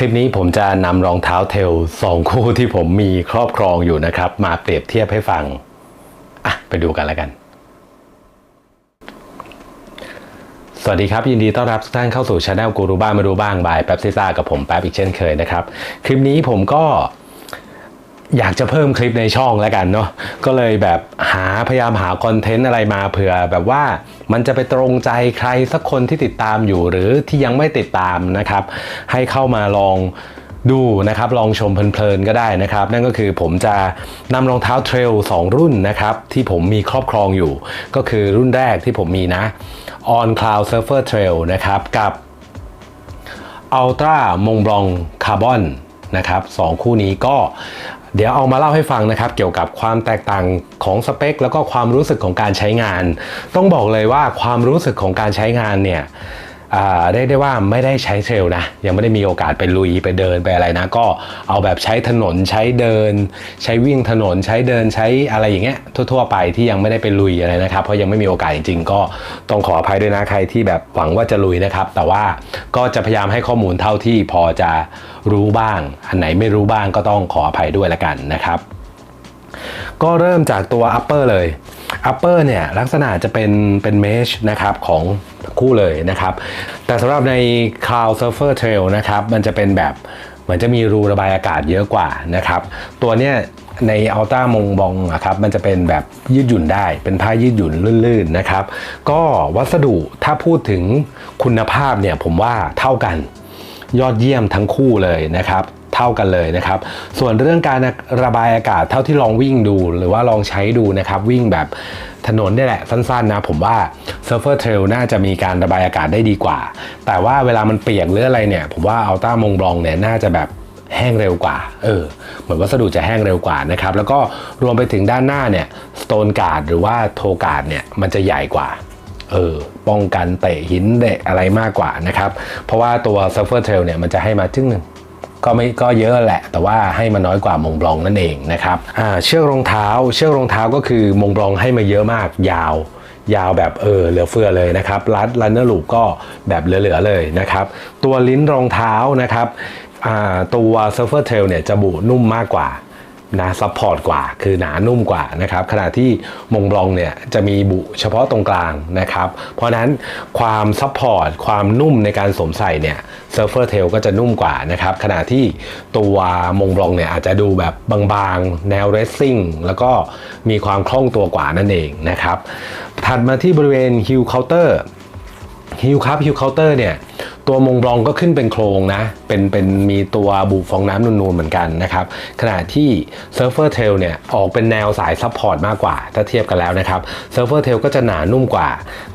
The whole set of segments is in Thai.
คลิปนี้ผมจะนำรองเท้าเทลสองคู่ที่ผมมีครอบครองอยู่นะครับ มาเปรียบเทียบให้ฟัง อะ ไปดูกันแล้วกัน สวัสดีครับ ยินดีต้อนรับทุกท่านเข้าสู่ช anel กูรูบ้างมาดูบ้างบายแป๊บซิซ่ากับผมแป๊บอีกเช่นเคยนะครับ คลิปนี้ผมก็ อยากจะเพิ่มคลิปในช่องแล้วกันเนาะก็เลยแบบหาพยายามหาคอนเทนต์อะไรมาเผื่อแบบว่ามันจะไปตรงใจใครสักคนที่ติดตามอยู่หรือที่ยังไม่ติดตามนะครับ ให้เข้ามาลองดูนะครับลองชมเพลินๆก็ได้นะครับ นั่นก็คือผมจะนำรองเท้าเทรล2 รุ่นนะครับ ที่ผมมีครอบครองอยู่ ก็คือรุ่นแรกที่ผมมีนะ On Cloud Surfer Trail นะครับกับ Ultra m o n b l a n c Carbon นะครับสองคู่นี้ก็ เดี๋ยวเอามาเล่าให้ฟังนะครับ เกี่ยวกับความแตกต่างของสเปค แล้วก็ความรู้สึกของการใช้งาน ต้องบอกเลยว่าความรู้สึกของการใช้งานเนี่ย อ่าได้ได้ว่าไม่ได้ใช้เทรลนะ ยังไม่ได้มีโอกาสไปลุยไปเดินไปอะไรนะ ก็เอาแบบใช้ถนนใช้เดิน ใช้วิ่งถนนใช้เดินใช้อะไรอย่างเงี้ยทั่วๆไปที่ยังไม่ได้ไปลุยอะไรนะครับ เพราะยังไม่มีโอกาสจริงๆ ก็ต้องขออภัยด้วยนะใครที่แบบหวังว่าจะลุยนะครับ แต่ว่าก็จะพยายามให้ข้อมูลเท่าที่พอจะรู้บ้าง อันไหนไม่รู้บ้างก็ต้องขออภัยด้วยละกันนะครับ ก็เริ่มจากตัว upper เลย upper เนี่ยลักษณะจะเป็นเป็น mesh นะครับของคู่เลยนะครับ แต่สำหรับใน cloud surfer trail นะครับ มันจะเป็นแบบเหมือนจะมีรูระบายอากาศเยอะกว่านะครับ ตัวเนี้ยใน Ultra มงบองอะครับมันจะเป็นแบบยืดหยุ่นได้ เป็นผ้ายืดหยุ่นลื่นๆนะครับ ก็วัสดุถ้าพูดถึงคุณภาพเนี่ยผมว่าเท่ากันยอดเยี่ยมทั้งคู่เลยนะครับ เท่ากันเลยนะครับ ส่วนเรื่องการระบายอากาศเท่าที่ลองวิ่งดู หรือว่าลองใช้ดูนะครับวิ่งแบบถนนนี่แหละสั้นๆนะผมว่า Surfer Trail น่าจะมีการระบายอากาศได้ดีกว่า แต่ว่าเวลามันเปียกหรืออะไรเนี่ย ผมว่า Ultra มงบลองเนี่ยน่าจะแบบแห้งเร็วกว่า เออ เหมือนวัสดุจะแห้งเร็วกว่านะครับ แล้วก็รวมไปถึงด้านหน้าเนี่ย Stone Guard หรือว่า Toe Guard เนี่ย มันจะใหญ่กว่า เออ ป้องกันเตะหินเดะอะไรมากกว่านะครับ เพราะว่าตัว Surfer Trail เนี่ย มันจะให้มาจึ้งหนึ่ง ก็ไม่ก็เยอะแหละ แต่ว่าให้มาน้อยกว่ามงบลองนั่นเองนะครับเชือกรองเท้า เชือกรองเท้าก็คือมงบลองให้มาเยอะมากยาว ยาวแบบเออเหลือเฟือเลยนะครับรัดรันเนอร์ลูปก็แบบเหลือๆเลยนะครับ ตัวลิ้นรองเท้านะครับตัว Surfer Trail เนี่ยจะบุนุ่มมากกว่า นะซัพพอร์ตกว่า คือหนานุ่มกว่านะครับขณะที่มงบลองเนี่ยจะมีบุเฉพาะตรงกลางนะครับ เพราะนั้นความซัพพอร์ตความนุ่มในการสวมใส่เนี่ยเซิร์ฟเฟอร์เทลก็จะนุ่มกว่านะครับขณะที่ตัวมงบลองเนี่ยอาจจะดูแบบบางๆ แนวเรสซิ่งแล้วก็มีความคล่องตัวกว่านั่นเองนะครับถัดมาที่บริเวณฮิลเคาน์เตอร์ฮิลครับฮิลเคาน์เตอร์เนี่ย ตัวมงบลองก็ขึ้นเป็นโครงนะ เป็นเป็นมีตัวบุฟองน้ำนูนๆเหมือนกันนะครับ ขณะที่ Surfer Tail เนี่ยออกเป็นแนวสายซัพพอร์ตมากกว่า ถ้าเทียบกันแล้วนะครับ Surfer Tail ก็จะหนานุ่มกว่า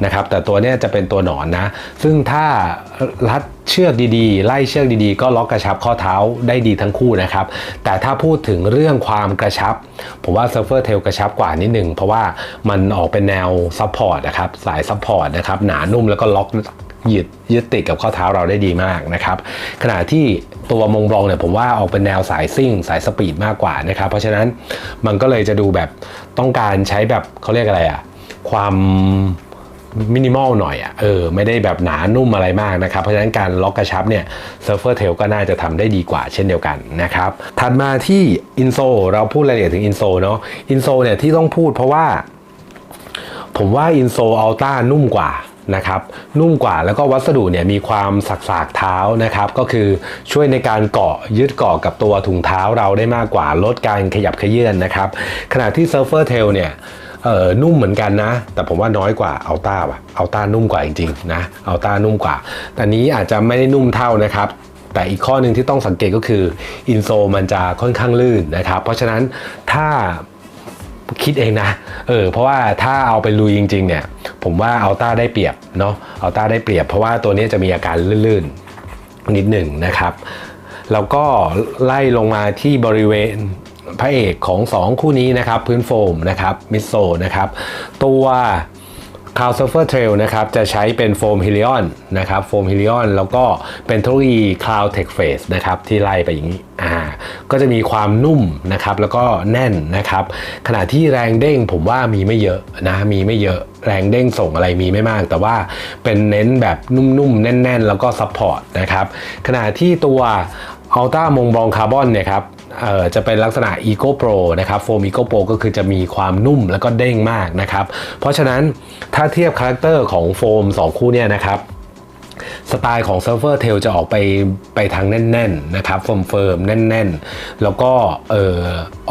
นะครับแต่ตัวเนี้ยจะเป็นตัวหนอนนะ ซึ่งถ้ารัดเชือกดีๆ ไล่เชือกดีๆ ก็ล็อกกระชับข้อเท้าได้ดีทั้งคู่นะครับ แต่ถ้าพูดถึงเรื่องความกระชับ ผมว่า Surfer Tail กระชับกว่านิดหนึ่งเพราะว่ามันออกเป็นแนวซัพพอร์ตนะครับสายซัพพอร์ตนะครับหนานุ่มแล้วก็ล็อก ยึดยึดติดกับข้อเท้าเราได้ดีมากนะครับ ขณะที่ตัวมงบลองเนี่ยผมว่าออกเป็นแนวสายซิ่ง สายสปีดมากกว่านะครับ เพราะฉะนั้นมันก็เลยจะดูแบบต้องการใช้แบบเขาเรียกอะไรอะความมินิมอลหน่อยอะ่ะเออไม่ได้แบบหนานุ่มอะไรมากนะครับ เพราะฉะนั้นการล็อกกระชับเนี่ยเซิร์ฟเฟอร์เทลก็น่าจะทำได้ดีกว่าเช่นเดียวกันนะครับ ถัดมาที่อินโซเราพูดรายละเอียดถึงอินโซเนาะอินโซเนี่ยที่ต้องพูดเพราะว่า ผมว่าอินโซอัลต้านุ่มกว่า นะครับนุ่มกว่าแล้วก็วัสดุเนี่ยมีความสักสากเท้านะครับ ก็คือช่วยในการเกาะยึดเกาะกับตัวถุงเท้าเราได้มากกว่าลดการขยับขยื่นนะครับ ขณะที่ Surfer Tail เนี่ยนุ่มเหมือนกันนะ แต่ผมว่าน้อยกว่าอัลต้าว่ะอัลต้านุ่มกว่าจริงๆนะอัลต้านุ่มกว่า แต่นี้อาจจะไม่ได้นุ่มเท่านะครับแต่อีกข้อหนึ่งที่ต้องสังเกตก็คืออินโซมันจะค่อนข้างลื่นนะครับ เพราะฉะนั้นถ้า คิดเองนะ เออ เพราะว่าถ้าเอาไปลุยจริง ๆ เนี่ย ผมว่าอัลต้าได้เปรียบเนาะอัลต้าได้เปรียบ เพราะว่าตัวนี้จะมีอาการลื่นๆ นิดหนึ่งนะครับ แล้วก็ไล่ลงมาที่บริเวณพระเอกของ 2 คู่นี้นะครับ พื้นโฟมนะครับ มิโซนะครับ ตัว c l o u d Surfer Trail นะครับจะใช้เป็นโฟมฮิลิออนนะครับโฟมฮิลิออนแล้วก็เป็นเทคโนโลยี Cloud Tech Face นะครับที่ไล่ไปอย่างนี้อ่าก็จะมีความนุ่มนะครับแล้วก็แน่นนะครับขณะที่แรงเด้งผมว่ามีไม่เยอะนะมีไม่เยอะแรงเด้งส่งอะไรมีไม่มาก แต่ว่าเป็นเน้นแบบนุ่มๆ แน่น ๆ แล้วก็ซัพพอร์ตนะครับขณะที่ตัวอัลต้ามงบองคาร์บอนเนี่ยครับ จะเป็นลักษณะ Eco Pro นะครับโฟม Eco Pro ก็คือจะมีความนุ่มแล้วก็เด้งมากนะครับ เพราะฉะนั้นถ้าเทียบคาแรคเตอร์ของโฟม 2 คู่เนี่ยนะครับสไตล์ของ Surfer Tail จะออกไปไปทางแน่นๆนะครับเฟิร์มเฟิร์มๆแน่นๆ แล้วก็เออ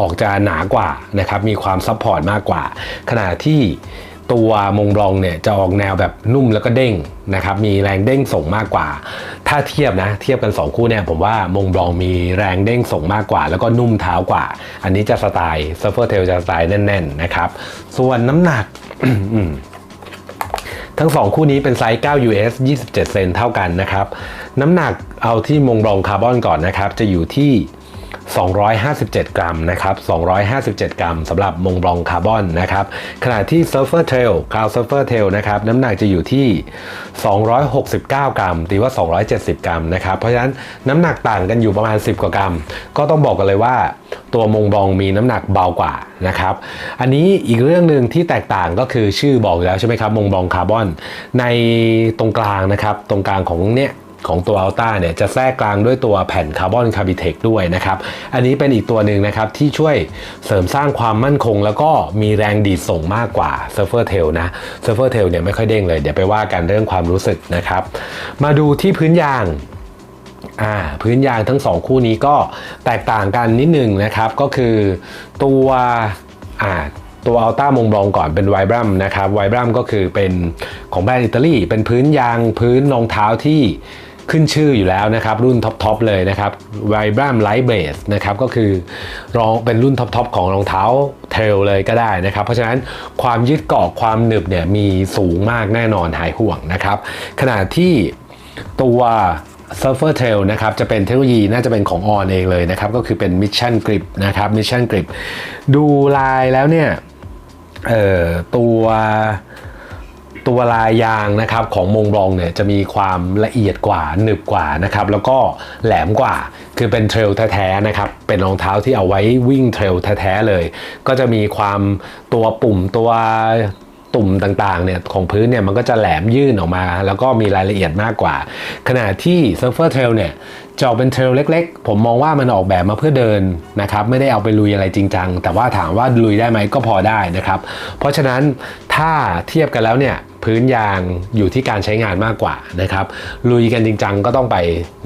ออกจะหนากว่านะครับมีความซับพอร์ตมากกว่า ขณะที่ ตัวมงบลองเนี่ยจะออกแนวแบบนุ่มแล้วก็เด้งนะครับ มีแรงเด้งส่งมากกว่า ถ้าเทียบนะ เทียบกัน 2 คู่เนี่ยผมว่ามงบลองมีแรงเด้งส่งมากกว่า แล้วก็นุ่มเท้ากว่า อันนี้จะสไตล์ Surfer Tail จะสไตล์แน่นๆนะครับ ส่วนน้ำหนักทั้ง 2 คู่นี้เป็นไซส์9 US 27 เซนเท่ากันนะครับ น้ำหนักเอาที่มงบรองคาร์บอนก่อนนะครับ จะอยู่ที่ 257 กรัมนะครับ 257 กรัมสำหรับมงบรองคาร์บอนนะครับ ขณะที่ Surfer Trail Cloud Surfer Trail นะครับ น้ำหนักจะอยู่ที่ 269 กรัม ตีว่า 270 กรัมนะครับ เพราะฉะนั้นน้ำหนักต่างกันอยู่ประมาณ 10 กว่ากรัม ก็ต้องบอกกันเลยว่าตัวมงบองมีน้ำหนักเบากว่านะครับ อันนี้อีกเรื่องหนึ่งที่แตกต่างก็คือชื่อบอกอยู่แล้วใช่ไหมครับ มงบองคาร์บอน ในตรงกลางนะครับ ตรงกลางของเนี่ย ของตัวอัลต้าเนี่ยจะแทรกกลางด้วยตัวแผ่นคาร์บอนคาร์บิเทคด้วยนะครับ อันนี้เป็นอีกตัวหนึ่งนะครับที่ช่วยเสริมสร้างความมั่นคง แล้วก็มีแรงดีดส่งมากกว่า Surfer Tail นะ Surfer Tail เนี่ยไม่ค่อยเด้งเลย เดี๋ยวไปว่ากันเรื่องความรู้สึกนะครับ มาดูที่พื้นยางอ่าพื้นยางทั้งสองคู่นี้ก็แตกต่างกันนิดหนึ่งนะครับ ก็คือตัวอ่าตัวอัลต้ามงบองก่อนเป็นไวบรัมนะครับไวบรัมก็คือเป็นของแบรนด์อิตาลีเป็นพื้นยางพื้นรองเท้าที่ ขึ้นชื่ออยู่แล้วนะครับ รุ่นท็อปๆเลยนะครับไวบรัมไลท์เบสนะครับก็คือรองเป็นรุ่นท็อปๆของรองเท้าเทรลเลยก็ได้นะครับ เพราะฉะนั้นความยึดเกาะความหนึบเนี่ยมีสูงมากแน่นอนหายห่วงนะครับ ขณะที่ตัว Surfer Tail นะครับจะเป็นเทคโนโลยีน่าจะเป็นของออนเองเลยนะครับ ก็คือเป็น Mission Grip นะครับ Mission Grip ดูลายแล้วเนี่ยตัว ตัวลายยางนะครับของมงบลองเนี่ยจะมีความละเอียดกว่าหนึบกว่านะครับแล้วก็แหลมกว่าคือเป็นเทรลแท้ๆนะครับเป็นรองเท้าที่เอาไว้วิ่งเทรลแท้ๆเลย ก็จะมีความตัวปุ่มตัวตุ่มต่างๆเนี่ยของพื้นเนี่ยมันก็จะแหลมยื่นออกมา แล้วก็มีรายละเอียดมากกว่า ขณะที่ Surfer Trail เนี่ย จะออกเป็นเทรลเล็ก ๆ ผมมองว่ามันออกแบบมาเพื่อเดินนะครับไม่ได้เอาไปลุยอะไรจริงจังแต่ว่าถามว่าลุยได้ไหมก็พอได้นะครับ เพราะฉะนั้นถ้าเทียบกันแล้วเนี่ยพื้นยางอยู่ที่การใช้งานมากกว่านะครับ ลุยกันจริงจังก็ต้องไป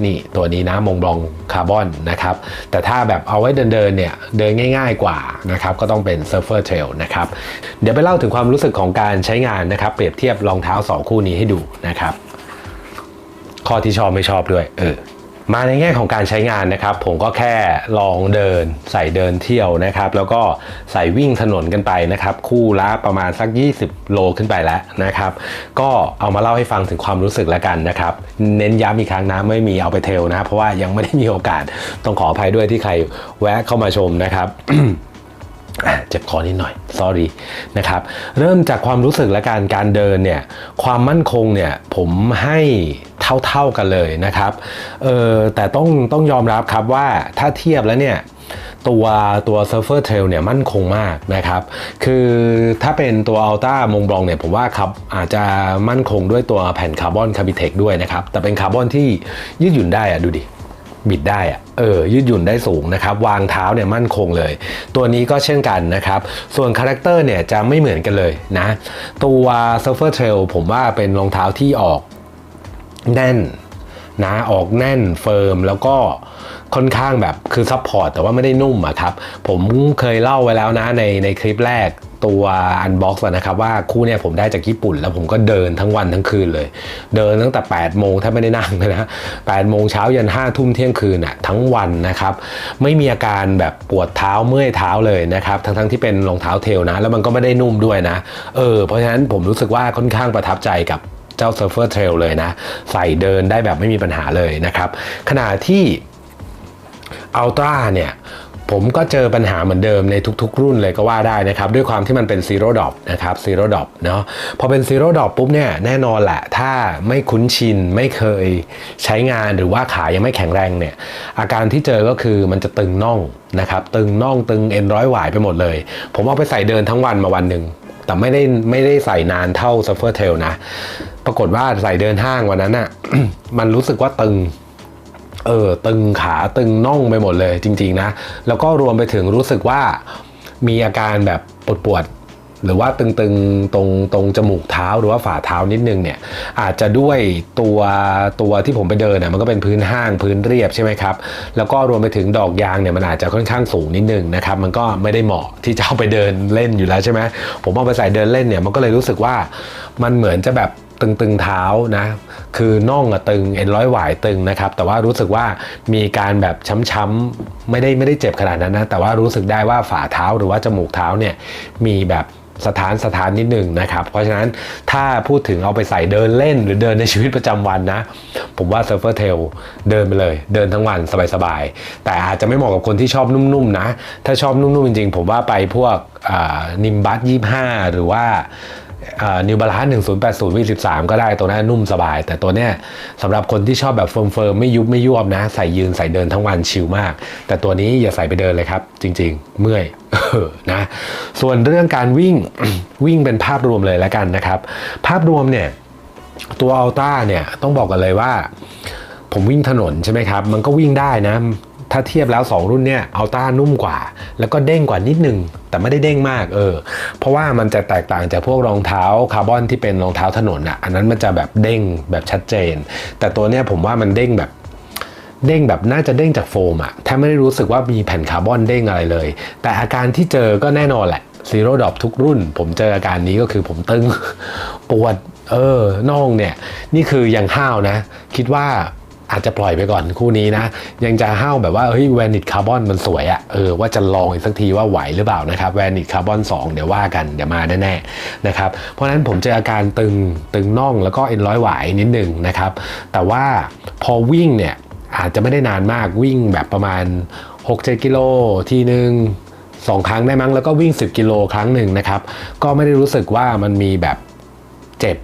นี่ตัวนี้นะมงบลองคาร์บอนนะครับ แต่ถ้าแบบเอาไว้เดินๆเนี่ยเดินง่าย ๆกว่านะครับก็ต้องเป็น Surfer Trail นะครับ เดี๋ยวไปเล่าถึงความรู้สึกของการใช้งานนะครับ เปรียบเทียบรองเท้า 2 คู่นี้ให้ดูนะครับ ข้อที่ชอบไม่ชอบด้วยเออ มาในแง่ของการใช้งานนะครับ ผมก็แค่ลองเดินใส่เดินเที่ยวนะครับ แล้วก็ใส่วิ่งถนนกันไปนะครับ คู่ละประมาณสัก 20 โลขึ้นไปแล้วนะครับ ก็เอามาเล่าให้ฟังถึงความรู้สึกแล้วกันนะครับ เน้นย้ำอีกครั้งนะไม่มีเอาไปเทลนะ เพราะว่ายังไม่ได้มีโอกาสต้องขออภัยด้วยที่ใครแวะเข้ามาชมนะครับ เจ็บคอนิดหน่อย sorry นะครับ เริ่มจากความรู้สึกและการการเดินเนี่ย ความมั่นคงเนี่ยผมให้เท่าๆกันเลยนะครับ เออแต่ต้องต้องยอมรับครับว่าถ้าเทียบแล้วเนี่ยตัวตัว Surfer Trail เนี่ยมั่นคงมากนะครับ คือถ้าเป็นตัว Alta มงบลองเนี่ยผมว่าครับอาจจะมั่นคงด้วยตัวแผ่นคาร์บอนคาร์บิเทคด้วยนะครับ แต่เป็นคาร์บอนที่ยืดหยุ่นได้อะดูดิ บิดได้อะเออยืดหยุ่นได้สูงนะครับ วางเท้าเนี่ยมั่นคงเลย ตัวนี้ก็เช่นกันนะครับ ส่วนคาแรคเตอร์เนี่ยจะไม่เหมือนกันเลยนะ ตัว Surfer Trail ผมว่าเป็นรองเท้าที่ออกแน่นนะออกแน่นเฟิร์มแล้วก็ค่อนข้างแบบคือซัพพอร์ตแต่ว่าไม่ได้นุ่มอะครับ ผมเคยเล่าไว้แล้วนะในในคลิปแรก ตัวอันบ็อกซ์นะครับว่าคู่เนี่ยผมได้จากญี่ปุ่น แล้วผมก็เดินทั้งวันทั้งคืนเลย เดินตั้งแต่8โมงถ้าไม่ได้นั่งเลยนะ8โมงเช้ายัน5ทุ่มเที่ยงคืนอะทั้งวันนะครับ ไม่มีอาการแบบปวดเท้าเมื่อยเท้าเลยนะครับทั้งทั้งๆที่เป็นรองเท้าเทลนะ แล้วมันก็ไม่ได้นุ่มด้วยนะเออเพราะฉะนั้นผมรู้สึกว่าค่อนข้างประทับใจกับเจ้า Surfer Trail เลยนะ ใส่เดินได้แบบไม่มีปัญหาเลยนะครับ ขณะที่อัลตร้าเนี่ย ผมก็เจอปัญหาเหมือนเดิมในทุกๆ รุ่นเลยก็ว่าได้นะครับ ด้วยความที่มันเป็นซีโร่ดอปนะครับซีโร่ดอปเนาะพอเป็นซีโร่ดอปปุ๊บเนี่ยแน่นอนแหละ ถ้าไม่คุ้นชินไม่เคยใช้งานหรือว่าขายังไม่แข็งแรงเนี่ย อาการที่เจอก็คือมันจะตึงน่องนะครับ ตึงน่องตึงเอ็นร้อยหวายไปหมดเลย ผมเอาไปใส่เดินทั้งวันมาวันหนึ่งแต่ไม่ได้ไม่ได้ใส่นานเท่า Surfer Tail นะ ปรากฏว่าใส่เดินห้างวันนั้นอะ่ะมันรู้สึกว่าตึง เออตึงขาตึงน่องไปหมดเลยจริง ๆ นะ แล้วก็รวมไปถึงรู้สึกว่ามีอาการแบบปวดปวดๆหรือว่าตึงๆตรงตรงจมูกเท้าหรือว่าฝ่าเท้านิดนึงเนี่ยอาจจะด้วยตัวตัวที่ผมไปเดินน่ะมันก็เป็นพื้นห้างพื้นเรียบใช่ไหมครับ แล้วก็รวมไปถึงดอกยางเนี่ยมันอาจจะค่อนข้างสูงนิดนึงนะครับมันก็ไม่ได้เหมาะที่จะเอาไปเดินเล่นอยู่แล้วใช่ไหมผมเอาไปใส่เดินเล่นเนี่ยมันก็เลยรู้สึกว่ามันเหมือนจะแบบ ตึงๆเท้านะคือน่องอะตึงเอ็นร้อยหวายตึงนะครับแต่ว่ารู้สึกว่ามีการแบบช้ำๆไม่ได้ไม่ได้เจ็บขนาดนั้นนะแต่ว่ารู้สึกได้ว่าฝ่าเท้าหรือว่าจมูกเท้าเนี่ยมีแบบสถานสถานนิดหนึ่งนะครับ เพราะฉะนั้นถ้าพูดถึงเอาไปใส่เดินเล่นหรือเดินในชีวิตประจำวันนะ ผมว่า Surfer Tail เดินไปเลย เดินทั้งวันสบายๆ แต่อาจจะไม่เหมาะกับคนที่ชอบนุ่มๆนะ ถ้าชอบนุ่มๆ จริงๆ ผมว่าไปพวกนิมบัตยี่ห้าหรือว่า นิวบาลานซ์1080 V13 ก็ได้ตัวนั้นนุ่มสบาย แต่ตัวเนี้ยสำหรับคนที่ชอบแบบเฟิร์มๆไม่ยุบไม่ยวบนะ ใส่ยืนใส่เดินทั้งวันชิลมาก แต่ตัวนี้อย่าใส่ไปเดินเลยครับ จริง ๆ เมื่อยนะส่วนเรื่องการวิ่งวิ่งเป็นภาพรวมเลยแล้วกันนะครับ ภาพรวมเนี่ยตัวอัลต้าเนี่ยต้องบอกกันเลยว่า ผมวิ่งถนนใช่ไหมครับ มันก็วิ่งได้นะ ถ้าเทียบแล้ว 2 รุ่นเนี่ยอัลต้านุ่มกว่า แล้วก็เด้งกว่านิดนึง แต่ไม่ได้เด้งมากเออ เพราะว่ามันจะแตกต่างจากพวกรองเท้าคาร์บอนที่เป็นรองเท้าถนนอะอันนั้นมันจะแบบเด้งแบบชัดเจน แต่ตัวเนี้ยผมว่ามันเด้งแบบเด้งแบบน่าจะเด้งจากโฟมอะแทบไม่ได้รู้สึกว่ามีแผ่นคาร์บอนเด้งอะไรเลย แต่อาการที่เจอก็แน่นอนแหละซีโร่ดอปทุกรุ่น ผมเจออาการนี้ก็คือผมตึง ปวด เออน่องเนี่ย นี่คือยังห้าวนะ คิดว่า อาจจะปล่อยไปก่อนคู่นี้นะ ยังจะห้าวแบบว่าเฮ้ยแวนิตคาร์บอนมันสวยอะเออว่าจะลองอีกสักทีว่าไหวหรือเปล่านะครับแวนิตคาร์บอน2 เดี๋ยวว่ากัน เดี๋ยวมาแน่ๆนะครับเพราะฉะนั้นผมเจออาการตึงตึงน่องแล้วก็เอ็นร้อยหวายนิดหนึ่งนะครับ แต่ว่าพอวิ่งเนี่ยอาจจะไม่ได้นานมากวิ่งแบบประมาณ 6-7กิโลทีหนึ่งสองครั้งได้มั้งแล้วก็วิ่ง 10 กิโลครั้งหนึ่งนะครับ ก็ไม่ได้รู้สึกว่ามันมีแบบเจ็บ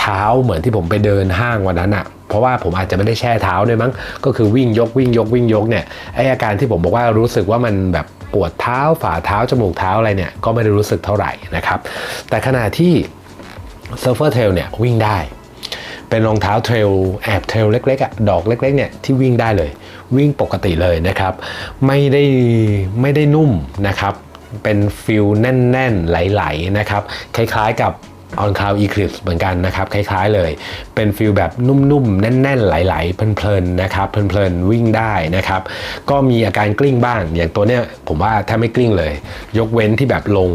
เท้าเหมือนที่ผมไปเดินห้างวันนั้นอะ เพราะว่าผมอาจจะไม่ได้แช่เท้าด้วยมั้ง ก็คือวิ่งยกวิ่งยกวิ่งยกเนี่ยไออาการที่ผมบอกว่ารู้สึกว่ามันแบบปวดเท้าฝ่าเท้าจมูกเท้าอะไรเนี่ยก็ไม่ได้รู้สึกเท่าไหร่นะครับ แต่ขณะที่ Surfer Trail เนี่ยวิ่งได้ เป็นรองเท้าเทรลแอบเทรลเล็กๆอะดอกเล็กๆเนี่ยที่วิ่งได้เลย วิ่งปกติเลยนะครับ ไม่ได้ไม่ได้นุ่มนะครับ เป็นฟิลแน่นๆไหลๆนะครับ คล้ายๆกับ On Cloud Eclipse เหมือนกันนะครับ คล้ายๆเลย เป็นฟิลแบบนุ่มๆ แน่นๆ ไหลๆ เพลินๆ นะครับ เพลินๆ วิ่งได้นะครับ ก็มีอาการกลิ้งบ้าง อย่างตัวเนี้ยผมว่าแทบไม่กลิ้งเลย ยกเว้นที่แบบลง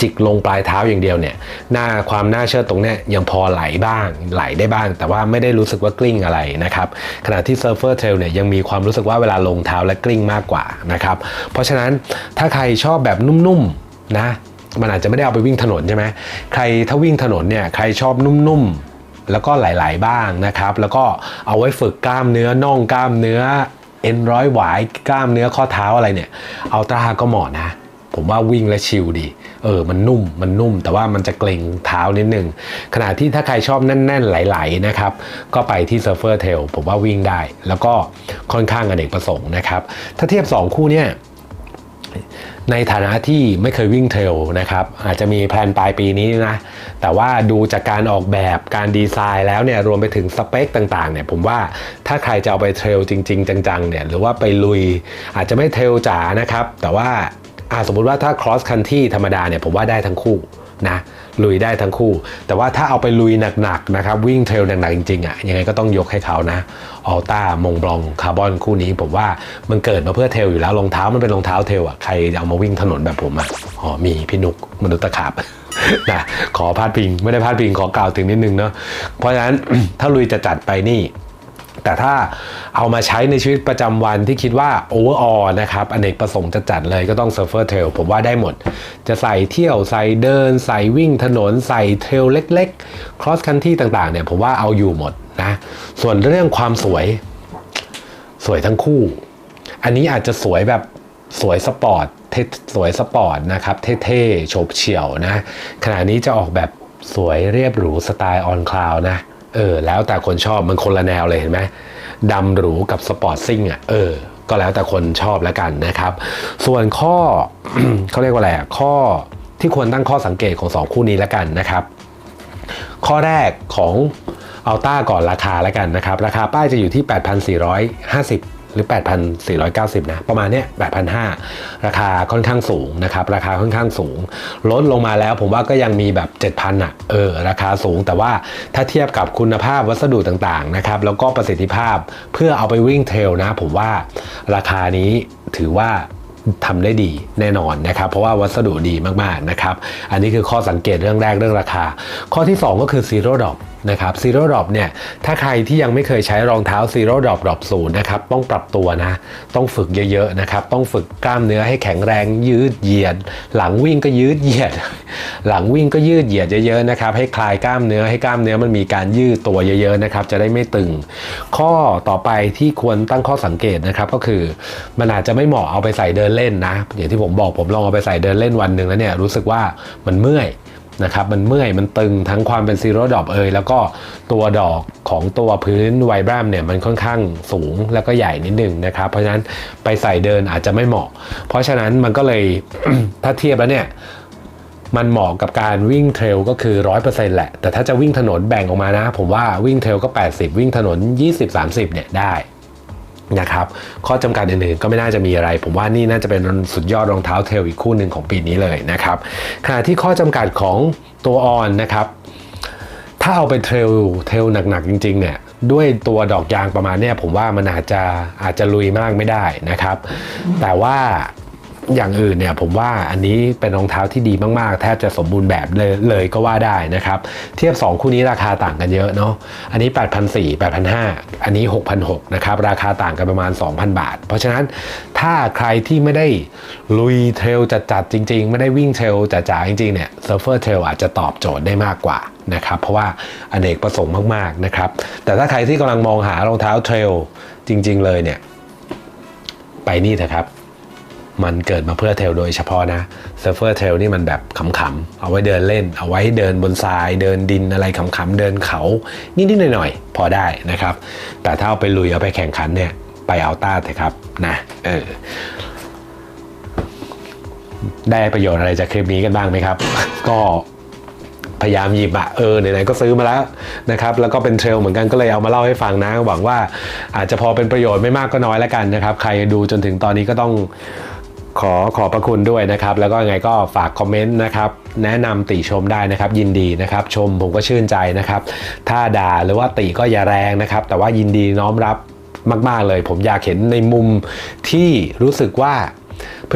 จิกลงปลายเท้าอย่างเดียวเนี่ย หน้าความน่าเชื่อตรงเนี้ยยังพอไหลบ้างไหลได้บ้าง แต่ว่าไม่ได้รู้สึกว่ากลิ้งอะไรนะครับขณะที่ Surfer Trail เนี่ยยังมีความรู้สึกว่าเวลาลงเท้าและกลิ้งมากกว่านะครับ เพราะฉะนั้นถ้าใครชอบแบบนุ่มๆนะ มันอาจจะไม่ได้เอาไปวิ่งถนนใช่ไหมใครถ้าวิ่งถนนเนี่ยใครชอบนุ่มๆ แล้วก็ไหลๆบ้างนะครับ แล้วก็เอาไว้ฝึกกล้ามเนื้อน่องกล้ามเนื้อเอ็นร้อยหวายกล้ามเนื้อข้อเท้าอะไรเนี่ยเอาตราก็เหมาะนะ ผมว่าวิ่งและชิลดี เออ มันนุ่มมันนุ่ม แต่ว่ามันจะเกร็งเท้านิดนึงขณะที่ถ้าใครชอบแน่น ๆ ไหล ๆ นะครับ ก็ไปที่ Surfer Tail ผมว่าวิ่งได้ แล้วก็ค่อนข้างอเนกประสงค์นะครับ ถ้าเทียบ 2 คู่เนี่ย ในฐานะที่ไม่เคยวิ่งเทรลนะครับ อาจจะมีแพลนปลายปีนี้นะ แต่ว่าดูจากการออกแบบการดีไซน์แล้วเนี่ยรวมไปถึงสเปคต่างๆเนี่ยผมว่าถ้าใครจะเอาไปเทรลจริง ๆ จังๆเนี่ยหรือว่าไปลุยอาจจะไม่เทรลจ๋านะครับ แต่ว่าอาสมมุติว่าถ้า cross country ธรรมดาเนี่ยผมว่าได้ทั้งคู่นะ ลุยได้ทั้งคู่ แต่ว่าถ้าเอาไปลุยหนักๆนะครับวิ่งเทรลหนักๆจริงๆอะยังไงก็ต้องยกให้เขานะอ l ต้ามงบลองคาร์บอนคู่นี้ ผมว่ามันเกิดมาเพื่อเทลอยู่แล้วรองเท้ามันเป็นรองเท้าเทลอะใครเอามาวิ่งถนนแบบผมอะอ๋อมีพี่นุกมนุษย์ตะขาบนะขอพาดพิง ไม่ได้พาดพิงขอกล่าวถึงนิดนึงเนาะเพราะฉะนั้นถ้าลุยจะจัดไปนี่ แต่ถ้าเอามาใช้ในชีวิตประจำวันที่คิดว่าโอเวอร์ออนะครับอเนกประสงค์จะจัดเลยก็ต้อง Surfer Trail ผมว่าได้หมด จะใส่เที่ยวใส่เดิน ใส่วิ่งถนน ใส่เทรลเล็กๆ cross country ต่างๆเนี่ยผมว่าเอาอยู่หมดนะส่วนเรื่องความสวยสวยทั้งคู่ อันนี้อาจจะสวยแบบสวยสปอร์ตเท่สวยสปอร์ตนะครับเท่ๆโฉบเฉี่ยวนะขณะนี้จะออกแบบสวยเรียบหรูสไตล์ออนคลาวนะ เออแล้วแต่คนชอบมันคนละแนวเลยเห็นไหมดำหรูกับสปอร์ตซิ่งอะเออ ก็แล้วแต่คนชอบแล้วกันนะครับ ส่วนข้อเขาเรียกว่าอะไรข้อที่ควรตั้งข้อสังเกตของสองคู่นี้แล้วกันนะครับ ข้อแรกของเอาต้าก่อนราคาแล้วกันนะครับ ราคาป้ายจะอยู่ที่ 8,450 หรือ 8,490 นะ ประมาณเนี้ย8,500 ราคาค่อนข้างสูงนะครับ ราคาค่อนข้างสูง ลดลงมาแล้วผมว่าก็ยังมีแบบ 7,000อะ เออ ราคาสูง แต่ว่าถ้าเทียบกับคุณภาพวัสดุต่างๆ นะครับ แล้วก็ประสิทธิภาพเพื่อเอาไปวิ่งเทรลนะ ผมว่าราคานี้ถือว่าทำได้ดีแน่นอนนะครับ เพราะว่าวัสดุดีมากๆนะครับ อันนี้คือข้อสังเกตเรื่องแรกเรื่องราคา ข้อที่ 2 ก็คือ Zero Drop นะครับ Zero Drop เนี่ยถ้าใครที่ยังไม่เคยใช้รองเท้า Zero Drop Drop ศูนย์นะครับต้องปรับตัวนะต้องฝึกเยอะๆนะครับต้องฝึกกล้ามเนื้อให้แข็งแรงยืดเหยียด หลังวิ่งก็ยืดเหยียด หลังวิ่งก็ยืดเหยียดเยอะๆนะครับให้คลายกล้ามเนื้อให้กล้ามเนื้อมันมีการยืดตัวเยอะๆนะครับจะได้ไม่ตึง ข้อต่อไปที่ควรตั้งข้อสังเกตนะครับก็คือมันอาจจะไม่เหมาะเอาไปใส่เดินเล่นนะอย่างที่ผมบอกผมลองเอาไปใส่เดินเล่นวันหนึ่งแล้วเนี่ยรู้สึกว่ามันเมื่อย นะครับมันเมื่อยมันตึงทั้งความเป็นซีโร่ดอกเอยแล้วก็ตัวดอกของตัวพื้นไวบรัมเนี่ยมันค่อนข้างสูงแล้วก็ใหญ่นิดนึงนะครับเพราะฉะนั้นไปใส่เดินอาจจะไม่เหมาะ เพราะฉะนั้นมันก็เลยถ้าเทียบแล้วเนี่ยมันเหมาะกับการวิ่งเทรลก็คือ 100%แหละ แต่ถ้าจะวิ่งถนนแบ่งออกมานะ ผมว่าวิ่งเทรลก็ 80 วิ่งถนน 20-30เนี่ยได้ นะครับข้อจำกัดอื่นๆก็ไม่น่าจะมีอะไร ผมว่านี่น่าจะเป็นสุดยอดรองเท้าเทลอีกคู่หนึ่งของปีนี้เลยนะครับขณะที่ข้อจำกัดของตัวออนนะครับถ้าเอาไปเทรลเทรลหนักๆจริงๆเนี่ยด้วยตัวดอกยางประมาณเนี้ยผมว่ามันอาจจะอาจจะลุยมากไม่ได้นะครับ แต่ว่า อย่างอื่นเนี่ยผมว่าอันนี้เป็นรองเท้าที่ดีมากๆ แทบจะสมบูรณ์แบบเลยเลยก็ว่าได้นะครับ เทียบ 2 คู่นี้ราคาต่างกันเยอะเนาะอันนี้ 8,400 8,500 อันนี้ 6,600นะครับราคาต่างกันประมาณ 2,000 บาท เพราะฉะนั้นถ้าใครที่ไม่ได้ลุยเทรลจัดๆจริง ๆ ไม่ได้วิ่งเทรลจ๋าๆจริงๆเนี่ยเซิร์ฟเวอร์เทรลอาจจะตอบโจทย์ได้มากกว่านะครับเพราะว่าอเนกประสงค์มากๆนะครับแต่ถ้าใครที่กำลังมองหารองเท้าเทรลจริง ๆ เลยเนี่ยไปนี่เถอะครับ มันเกิดมาเพื่อเทรลโดยเฉพาะนะเซิร์ฟเวอร์เทรลนี่มันแบบขำๆ เอาไว้เดินเล่น เอาไว้เดินบนทราย เดินดินอะไรขำๆ เดินเขานิดๆหน่อยๆ พอได้นะครับ แต่ถ้าเอาไปลุยเอาไปแข่งขันเนี่ย ไปเอาต้าเถอะครับนะเออได้ประโยชน์อะไรจากคลิปนี้กันบ้างไหมครับ ก็พยายามหยิบอะเออไหนๆก็ซื้อมาแล้วนะครับ แล้วก็เป็นเทรลเหมือนกันก็เลยเอามาเล่าให้ฟังนะ หวังว่าอาจจะพอเป็นประโยชน์ไม่มากก็น้อยแล้วกันนะครับ ใครดูจนถึงตอนนี้ก็ต้อง ขอขอบพระคุณด้วยนะครับ แล้วก็ยังไงก็ฝากคอมเมนต์นะครับแนะนำติชมได้นะครับ ยินดีนะครับ ชมผมก็ชื่นใจนะครับ ถ้าด่าหรือว่าติก็อย่าแรงนะครับ แต่ว่ายินดีน้อมรับมาก ๆ เลย ผมอยากเห็นในมุมที่รู้สึกว่า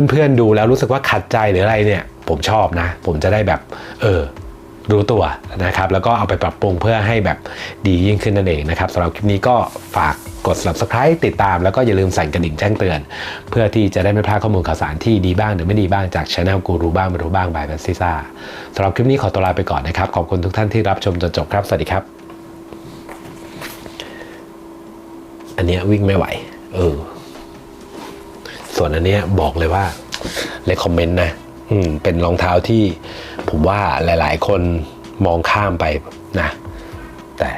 เพื่อนๆดูแล้วรู้สึกว่าขัดใจหรืออะไรเนี่ย ผมชอบนะ ผมจะได้แบบ เออรู้ตัวนะครับ แล้วก็เอาไปปรับปรุงเพื่อให้แบบดียิ่งขึ้นนั่นเองนะครับสำหรับคลิปนี้ก็ฝาก กด subscribe ติดตามแล้วก็อย่าลืมสั่นกระดิ่งแจ้งเตือน เพื่อที่จะได้ไม่พลาดข้อมูลข่าวสารที่ดีบ้างหรือไม่ดีบ้างจากช anel กูรูบ้างไม่รู้บ้างบายแบซิซ่าสำหรับคลิปนี้ขอตัวลาไปก่อนนะครับ ขอบคุณทุกท่านที่รับชมจนจบครับสวัสดีครับ อันเนี้ยวิ่งไม่ไหว เออ ส่วนอันเนี้ยบอกเลยว่าเลยคอมเมนต์นะอืมเป็นรองเท้าที่ผมว่าหลาย ๆ คนมองข้ามไปนะ แต่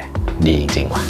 ดีจริงๆว่ะ